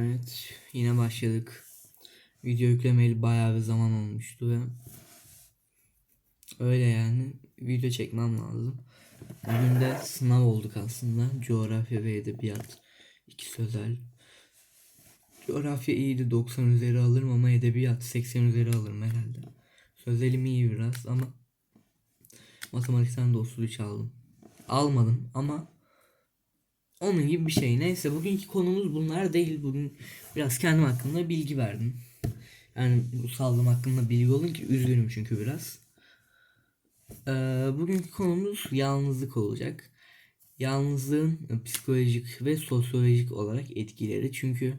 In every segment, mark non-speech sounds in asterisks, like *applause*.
Evet yine başladık. Video yüklemeli bayağı bir zaman olmuştu ve öyle yani video çekmem lazım. Bugün de sınav olduk aslında. Coğrafya ve edebiyat. iki sözel. Coğrafya iyiydi 90 üzeri alırım ama edebiyat 80 üzeri alırım herhalde. Sözelim iyi biraz ama matematikten de 33 aldım. Almadım ama onun gibi bir şey. Neyse bugünkü konumuz bunlar değil. Bugün biraz kendim hakkında bilgi verdim. Yani bu sağlığım hakkında bilgi olun ki üzgünüm çünkü biraz. Ee, bugünkü konumuz yalnızlık olacak. Yalnızlığın psikolojik ve sosyolojik olarak etkileri. Çünkü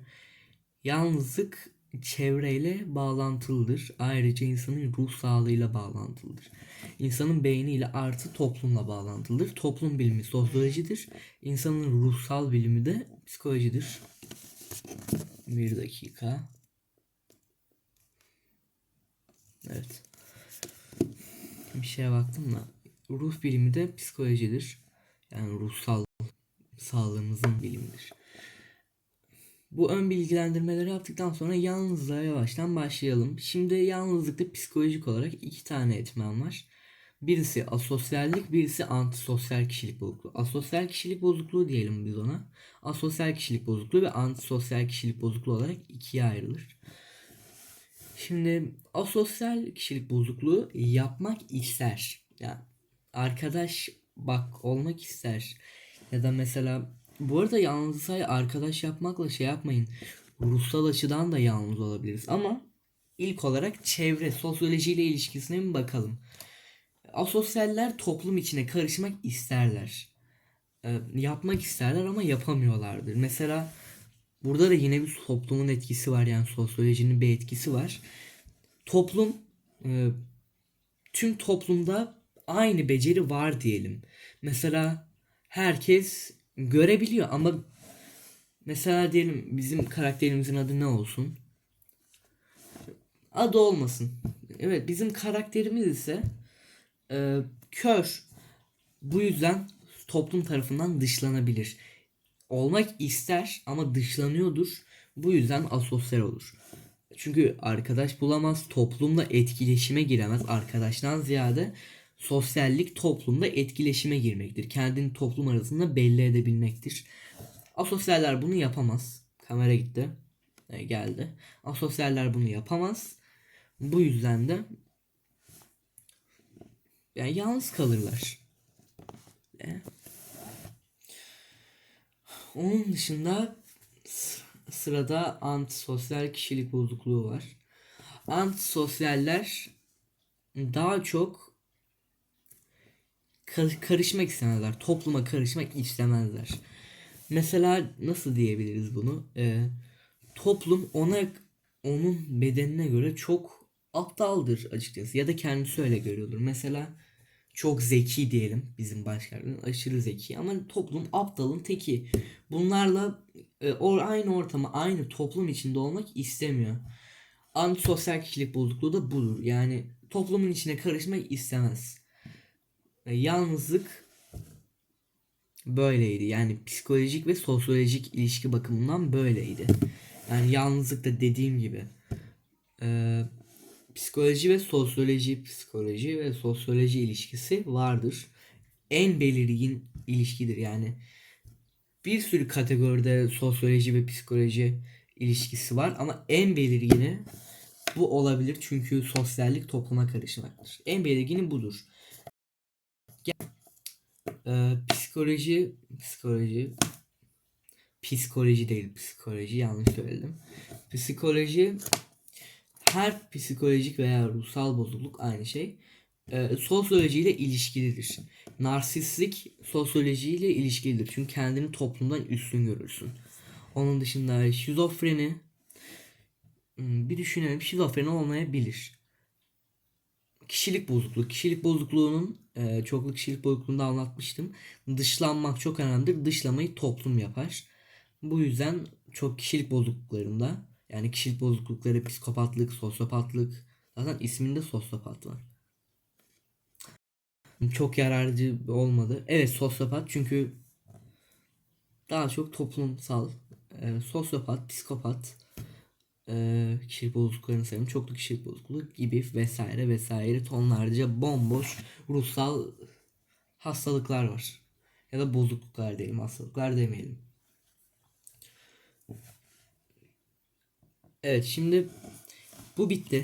yalnızlık çevreyle bağlantılıdır. Ayrıca insanın ruh sağlığıyla bağlantılıdır. İnsanın beyniyle artı toplumla bağlantılıdır. Toplum bilimi sosyolojidir. İnsanın ruhsal bilimi de psikolojidir. Bir dakika. Evet. Bir şeye baktım da ruh bilimi de psikolojidir. Yani ruhsal sağlığımızın bilimidir. Bu ön bilgilendirmeleri yaptıktan sonra yalnızlığa yavaştan başlayalım. Şimdi yalnızlıkta psikolojik olarak iki tane etmen var. Birisi asosyallik, birisi antisosyal kişilik bozukluğu. Asosyal kişilik bozukluğu diyelim biz ona. Asosyal kişilik bozukluğu ve antisosyal kişilik bozukluğu olarak ikiye ayrılır. Şimdi asosyal kişilik bozukluğu yapmak ister. Yani arkadaş bak olmak ister. Ya da mesela bu arada yalnız say arkadaş yapmakla şey yapmayın. Ruhsal açıdan da yalnız olabiliriz ama ilk olarak çevre sosyolojiyle ilişkisine mi bakalım. Asosyaller toplum içine karışmak isterler. Ee, yapmak isterler ama yapamıyorlardır. Mesela burada da yine bir toplumun etkisi var yani sosyolojinin bir etkisi var. Toplum e, tüm toplumda aynı beceri var diyelim. Mesela herkes görebiliyor ama mesela diyelim bizim karakterimizin adı ne olsun? Adı olmasın. Evet bizim karakterimiz ise e, kör. Bu yüzden toplum tarafından dışlanabilir. Olmak ister ama dışlanıyordur. Bu yüzden asosyal olur. Çünkü arkadaş bulamaz, toplumla etkileşime giremez. Arkadaştan ziyade sosyallik toplumda etkileşime girmektir. Kendini toplum arasında belli edebilmektir. Asosyaller bunu yapamaz. Kamera gitti. E, geldi. Asosyaller bunu yapamaz. Bu yüzden de yani yalnız kalırlar. E, onun dışında sırada antisosyal kişilik bozukluğu var. Antisosyaller daha çok karışmak istemezler. Topluma karışmak istemezler. Mesela nasıl diyebiliriz bunu? Ee, toplum ona onun bedenine göre çok aptaldır açıkçası. Ya da kendisi öyle görüyordur. Mesela çok zeki diyelim bizim başkanımız aşırı zeki ama toplum aptalın teki. Bunlarla e, o aynı ortama aynı toplum içinde olmak istemiyor. Antisosyal kişilik bozukluğu da budur. Yani toplumun içine karışmak istemez. E, yalnızlık böyleydi. Yani psikolojik ve sosyolojik ilişki bakımından böyleydi. Yani yalnızlık da dediğim gibi e, psikoloji ve sosyoloji, psikoloji ve sosyoloji ilişkisi vardır. En belirgin ilişkidir yani. Bir sürü kategoride sosyoloji ve psikoloji ilişkisi var ama en belirgini bu olabilir çünkü sosyallik topluma karışmaktır. En belirgini budur. Ee, psikoloji, psikoloji, psikoloji değil, psikoloji yanlış söyledim. Psikoloji her psikolojik veya ruhsal bozukluk aynı şey. Ee, sosyolojiyle ilişkilidir. Narsistlik sosyolojiyle ilişkilidir. Çünkü kendini toplumdan üstün görürsün. Onun dışında şizofreni hmm, bir düşünelim şizofreni olmayabilir. Kişilik bozukluğu. Kişilik bozukluğunun e, çoklu kişilik bozukluğunda anlatmıştım. Dışlanmak çok önemlidir. Dışlamayı toplum yapar. Bu yüzden çok kişilik bozukluklarında yani kişilik bozuklukları, psikopatlık, sosyopatlık. Zaten isminde sosyopat var. Çok yararcı olmadı. Evet sosyopat çünkü daha çok toplumsal e, sosyopat, psikopat, e, kişilik bozukluklarını sayalım. Çoklu kişilik bozukluğu gibi vesaire vesaire tonlarca bomboş ruhsal hastalıklar var. Ya da bozukluklar diyelim, hastalıklar demeyelim. Evet şimdi bu bitti.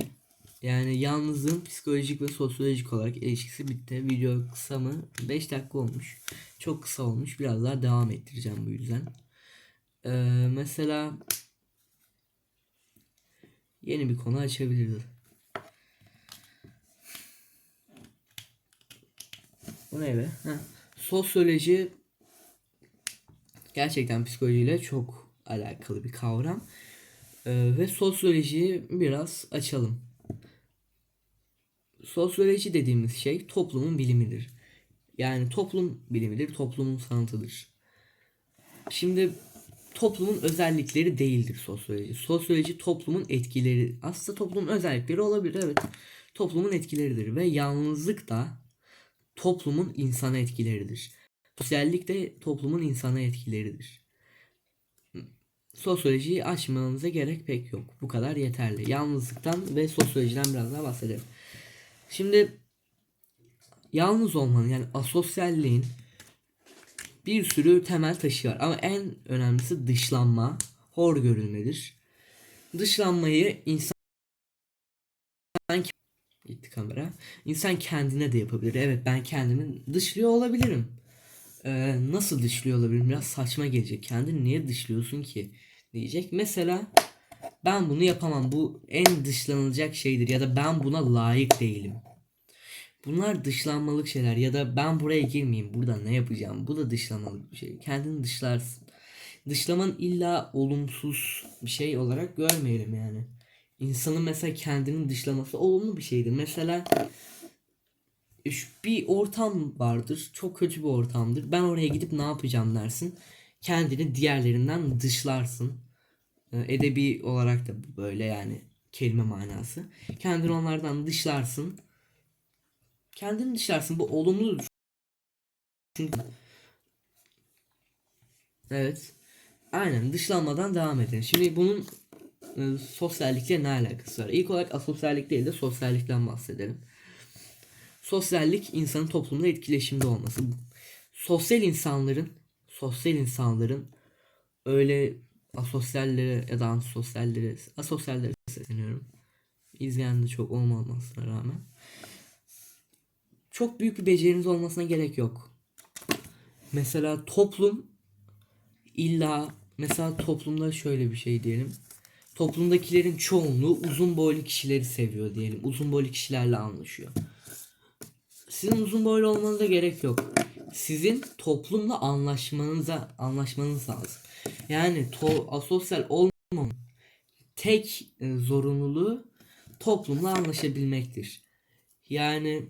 Yani yalnızlığın psikolojik ve sosyolojik olarak ilişkisi bitti. Video kısa mı? 5 dakika olmuş. Çok kısa olmuş. Biraz daha devam ettireceğim bu yüzden. Ee, mesela yeni bir konu açabiliriz. Bu ne be? Heh. Sosyoloji gerçekten psikolojiyle çok alakalı bir kavram. Ee, ve sosyolojiyi biraz açalım. Sosyoloji dediğimiz şey toplumun bilimidir. Yani toplum bilimidir, toplumun sanatıdır. Şimdi toplumun özellikleri değildir sosyoloji. Sosyoloji toplumun etkileri. Aslında toplumun özellikleri olabilir evet. Toplumun etkileridir ve yalnızlık da toplumun insana etkileridir. Sosyallik de toplumun insana etkileridir. Sosyolojiyi açmanıza gerek pek yok. Bu kadar yeterli. Yalnızlıktan ve sosyolojiden biraz daha bahsedelim. Şimdi yalnız olmanın yani asosyalliğin bir sürü temel taşı var. Ama en önemlisi dışlanma, hor görülmedir. Dışlanmayı insan gitti kamera. İnsan kendine de yapabilir. Evet ben kendimi dışlıyor olabilirim. Ee, nasıl dışlıyor olabilirim? Biraz saçma gelecek. Kendini niye dışlıyorsun ki? Diyecek. Mesela ben bunu yapamam. Bu en dışlanılacak şeydir. Ya da ben buna layık değilim. Bunlar dışlanmalık şeyler. Ya da ben buraya girmeyeyim. Burada ne yapacağım? Bu da dışlanmalık bir şey. Kendini dışlarsın. Dışlaman illa olumsuz bir şey olarak görmeyelim yani. İnsanın mesela kendini dışlaması olumlu bir şeydir. Mesela bir ortam vardır. Çok kötü bir ortamdır. Ben oraya gidip ne yapacağım dersin. Kendini diğerlerinden dışlarsın. Ee, Edebi olarak da böyle yani kelime manası. Kendini onlardan dışlarsın. Kendini dışlarsın. Bu olumludur. Çünkü Evet. Aynen dışlanmadan devam edelim. Şimdi bunun e, sosyallikle ne alakası var? İlk olarak asosyallik değil de sosyallikten bahsedelim. Sosyallik insanın toplumda etkileşimde olması. Sosyal insanların sosyal insanların öyle asosyallere ya da antisosyallere asosyallere sesleniyorum. İzleyen de çok olmamasına rağmen. Çok büyük bir beceriniz olmasına gerek yok. Mesela toplum illa mesela toplumda şöyle bir şey diyelim. Toplumdakilerin çoğunluğu uzun boylu kişileri seviyor diyelim. Uzun boylu kişilerle anlaşıyor. Sizin uzun boylu olmanıza gerek yok. Sizin toplumla anlaşmanıza anlaşmanız lazım. Yani to, asosyal olmanın tek e, zorunluluğu toplumla anlaşabilmektir. Yani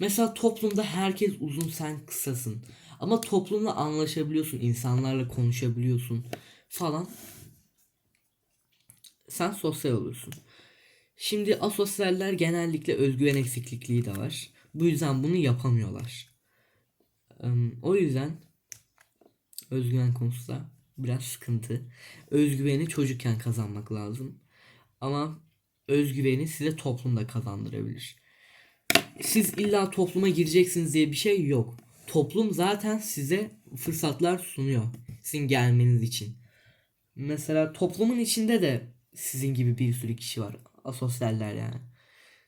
mesela toplumda herkes uzun sen kısasın. Ama toplumla anlaşabiliyorsun, insanlarla konuşabiliyorsun falan. Sen sosyal olursun. Şimdi asosyaller genellikle özgüven eksiklikliği de var. Bu yüzden bunu yapamıyorlar. O yüzden özgüven konusu da biraz sıkıntı. Özgüveni çocukken kazanmak lazım. Ama özgüveni size toplumda kazandırabilir. Siz illa topluma gireceksiniz diye bir şey yok. Toplum zaten size fırsatlar sunuyor. Sizin gelmeniz için. Mesela toplumun içinde de sizin gibi bir sürü kişi var. Asosyaller yani.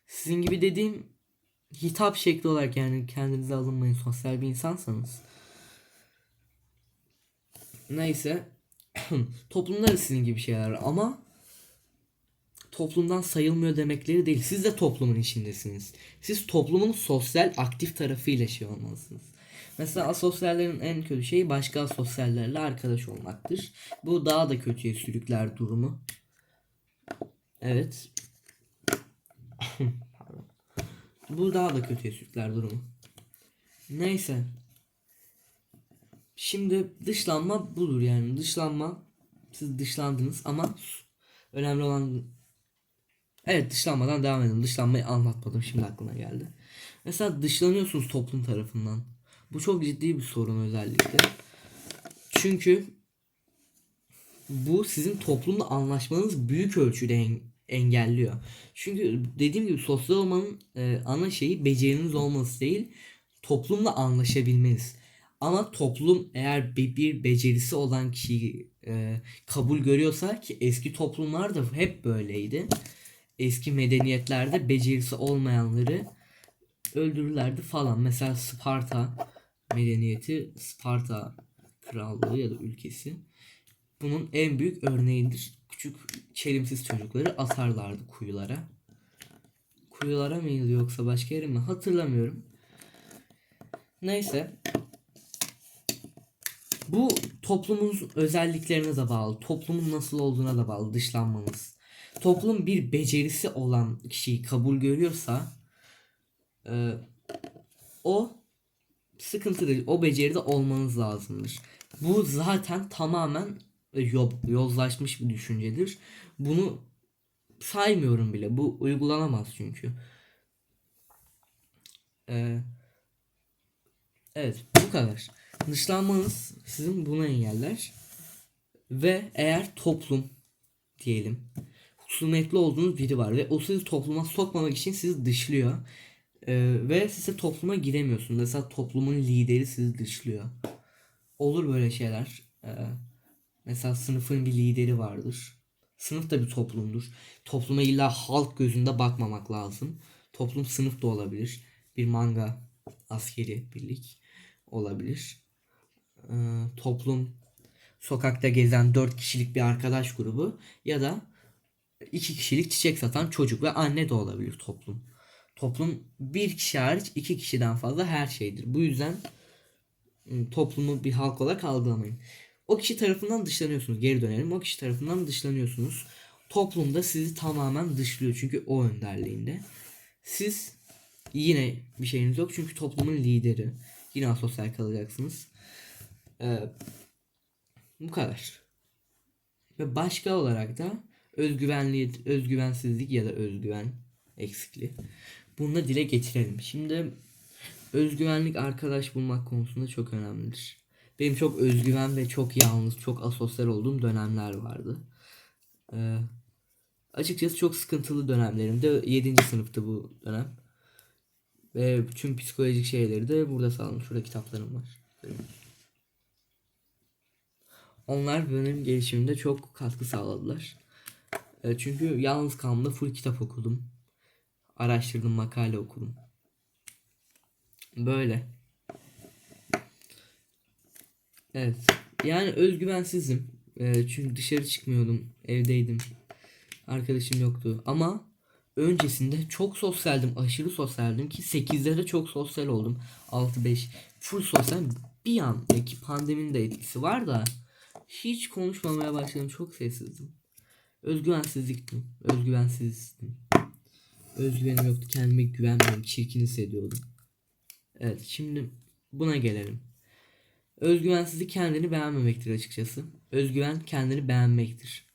Sizin gibi dediğim hitap şekli olarak yani kendinize alınmayın sosyal bir insansanız. Neyse. *clears throat* Toplumda da sizin gibi şeyler ama toplumdan sayılmıyor demekleri değil. Siz de toplumun içindesiniz. Siz toplumun sosyal aktif tarafıyla şey olmalısınız. Mesela asosyallerin en kötü şeyi başka asosyallerle arkadaş olmaktır. Bu daha da kötüye sürükler durumu. Evet. *laughs* Bu daha da kötüye sürükler durumu. Neyse. Şimdi dışlanma budur yani. Dışlanma siz dışlandınız ama önemli olan Evet dışlanmadan devam edelim. Dışlanmayı anlatmadım şimdi aklıma geldi. Mesela dışlanıyorsunuz toplum tarafından. Bu çok ciddi bir sorun özellikle. Çünkü bu sizin toplumla anlaşmanız büyük ölçüde en- engelliyor. Çünkü dediğim gibi sosyal olmanın e, ana şeyi beceriniz olması değil, toplumla anlaşabilmeniz. Ama toplum eğer bir, bir becerisi olan kişiyi e, kabul görüyorsa ki eski toplumlar da hep böyleydi. Eski medeniyetlerde becerisi olmayanları öldürürlerdi falan. Mesela Sparta medeniyeti, Sparta krallığı ya da ülkesi bunun en büyük örneğidir. Küçük çelimsiz çocukları atarlardı kuyulara. Kuyulara mıydı yoksa başka yere mi hatırlamıyorum. Neyse. Bu toplumun özelliklerine de bağlı. Toplumun nasıl olduğuna da bağlı. Dışlanmanız. Toplum bir becerisi olan kişiyi kabul görüyorsa e, o sıkıntıdır. O beceride olmanız lazımdır. Bu zaten tamamen e, yo- yozlaşmış bir düşüncedir. Bunu saymıyorum bile. Bu uygulanamaz çünkü. Ee, evet bu kadar. Dışlanmanız sizin bunu engeller. Ve eğer toplum diyelim husumetli olduğunuz biri var ve o sizi topluma sokmamak için sizi dışlıyor. Ee, ve siz de topluma giremiyorsunuz. Mesela toplumun lideri sizi dışlıyor. Olur böyle şeyler. Ee, mesela sınıfın bir lideri vardır. Sınıf da bir toplumdur. Topluma illa halk gözünde bakmamak lazım. Toplum sınıf da olabilir. Bir manga askeri birlik olabilir. Ee, toplum sokakta gezen 4 kişilik bir arkadaş grubu ya da 2 kişilik çiçek satan çocuk ve anne de olabilir toplum. Toplum bir kişi hariç iki kişiden fazla her şeydir. Bu yüzden ım, toplumu bir halk olarak algılamayın. O kişi tarafından dışlanıyorsunuz. Geri dönelim. O kişi tarafından dışlanıyorsunuz. Toplumda sizi tamamen dışlıyor. Çünkü o önderliğinde. Siz yine bir şeyiniz yok. Çünkü toplumun lideri. Yine asosyal kalacaksınız. Ee, bu kadar. Ve başka olarak da özgüvenli, özgüvensizlik ya da özgüven eksikliği. Bunu da dile getirelim. Şimdi özgüvenlik arkadaş bulmak konusunda çok önemlidir. Benim çok özgüven ve çok yalnız, çok asosyal olduğum dönemler vardı. Ee, açıkçası çok sıkıntılı dönemlerimde 7. sınıfta bu dönem. Ve bütün psikolojik şeyleri de burada sağladım. Şurada kitaplarım var. Onlar benim gelişimimde çok katkı sağladılar. E, çünkü yalnız kalmada full kitap okudum. Araştırdım, makale okudum. Böyle. Evet. Yani özgüvensizim. E, çünkü dışarı çıkmıyordum. Evdeydim. Arkadaşım yoktu. Ama öncesinde çok sosyaldim. Aşırı sosyaldim ki 8'de de çok sosyal oldum. 6-5 full sosyal. Bir an ki pandeminin de etkisi var da hiç konuşmamaya başladım. Çok sessizdim. Özgüvensizliktim. Özgüvensizdim. Özgüvenim yoktu. Kendime güvenmiyorum. Çirkin hissediyordum. Evet şimdi buna gelelim. Özgüvensizlik kendini beğenmemektir açıkçası. Özgüven kendini beğenmektir.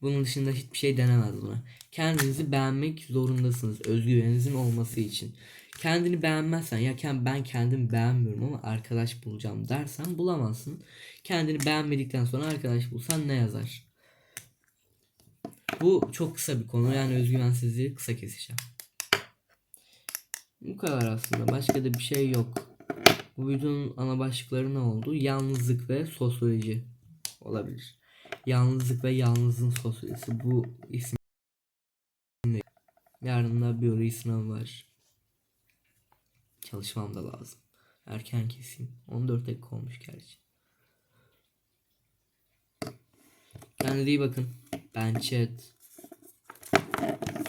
Bunun dışında hiçbir şey denemez buna. Kendinizi beğenmek zorundasınız özgüveninizin olması için. Kendini beğenmezsen ya ben kendimi beğenmiyorum ama arkadaş bulacağım dersen bulamazsın. Kendini beğenmedikten sonra arkadaş bulsan ne yazar? Bu çok kısa bir konu yani özgüvensizliği kısa keseceğim. Bu kadar aslında başka da bir şey yok. Bu videonun ana başlıkları ne oldu? Yalnızlık ve sosyoloji olabilir. Yalnızlık ve yalnızlığın sosyolojisi bu isim. Yarın da biyoloji sınavı var. Çalışmam da lazım. Erken keseyim. 14 dakika olmuş gerçi. Kendinize iyi bakın. Ben Chat.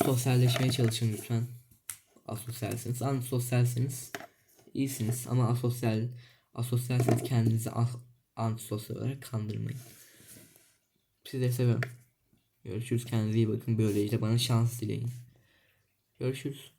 Sosyalleşmeye çalışın lütfen. Asosyalsiniz. Antisosyalsiniz. iyisiniz ama asosyal asosyalseniz kendinizi a- antisosyal olarak kandırmayın. Sizi seviyorum. Görüşürüz. Kendinize iyi bakın. Böylece bana şans dileyin. Görüşürüz.